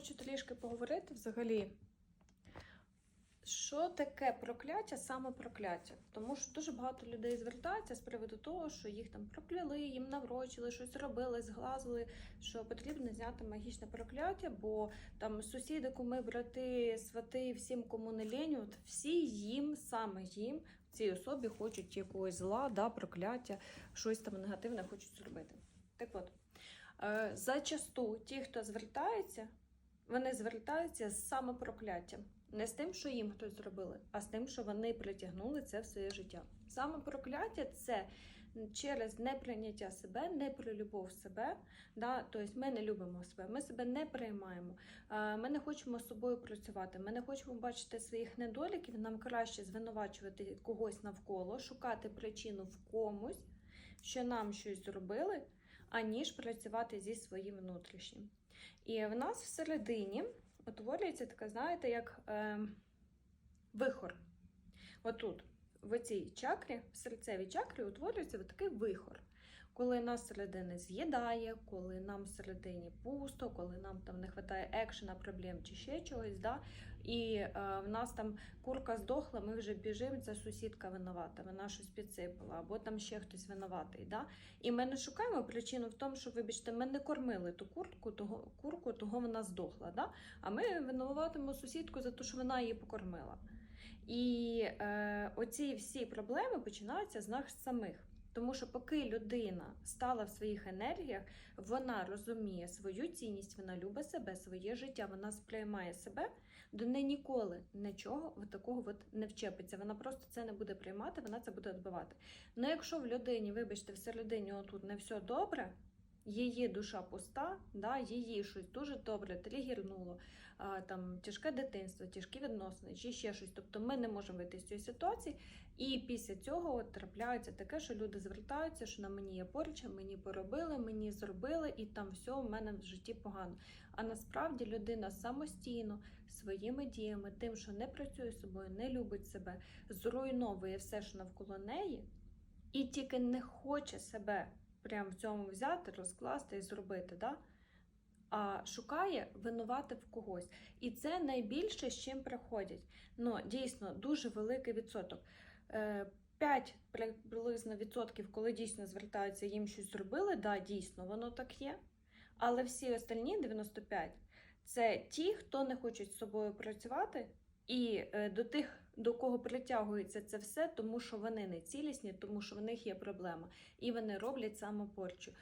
хочу трішки поговорити взагалі. Що таке прокляття, саме прокляття? Тому що дуже багато людей звертаються з приводу того, що їх там прокляли, їм наврочили, щось робили, зглазили, що потрібно зняти магічне прокляття, бо там сусіди, куми, брати, свати, всім кому не лень, от всі їм, саме їм, цій особі хочуть якогось зла, да, прокляття, щось там негативне хочуть зробити. Так от, е, зачасту ті, хто звертається, вони звертаються з самопрокляттям. Не з тим, що їм хтось зробили, а з тим, що вони притягнули це в своє життя. Саме прокляття це через неприйняття себе, не про любов себе. Да? Тобто ми не любимо себе, ми себе не приймаємо. Ми не хочемо з собою працювати, ми не хочемо бачити своїх недоліків. Нам краще звинувачувати когось навколо, шукати причину в комусь, що нам щось зробили, аніж працювати зі своїм внутрішнім. І в нас всередині утворюється така, знаєте, як е, вихор. Отут, в цій чакрі, в серцевій чакрі, утворюється такий вихор. Коли нас середини з'їдає, коли нам всередині пусто, коли нам там не вистачає екшена, проблем чи ще чогось, да? І е, в нас там курка здохла, ми вже біжимо, це сусідка винувата, вона щось підсипала, або там ще хтось винуватий. Да? І ми не шукаємо причину в тому, що, вибачте, ми не кормили ту курку, того, курку, того вона здохла. Да? А ми винуватимо сусідку за те, що вона її покормила. І е, оці всі проблеми починаються з нас самих. Тому що поки людина стала в своїх енергіях, вона розуміє свою цінність, вона любить себе, своє життя, вона сприймає себе, до неї ніколи нічого от такого от не вчепиться. Вона просто це не буде приймати, вона це буде відбивати. Ну якщо в людині, вибачте, всередині отут не все добре, її душа пуста, да, її щось дуже добре тригернуло, а, там тяжке дитинство, тяжкі відносини чи ще щось. Тобто ми не можемо вийти з цієї ситуації. І після цього от трапляється таке, що люди звертаються, що на мені є порча, мені поробили, мені зробили, і там все в мене в житті погано. А насправді людина самостійно своїми діями, тим, що не працює з собою, не любить себе, зруйновує все, що навколо неї, і тільки не хоче себе прям в цьому взяти, розкласти і зробити. Да? А шукає винувати в когось. І це найбільше, з чим приходять. Ну, дійсно, дуже великий відсоток. Е, 5 приблизно відсотків, коли дійсно звертаються, їм щось зробили, да, дійсно, воно так є. Але всі остальні 95 це ті, хто не хочуть з собою працювати, і е, до тих, до кого притягується це все, тому що вони не цілісні, тому що в них є проблема, і вони роблять самопорчу.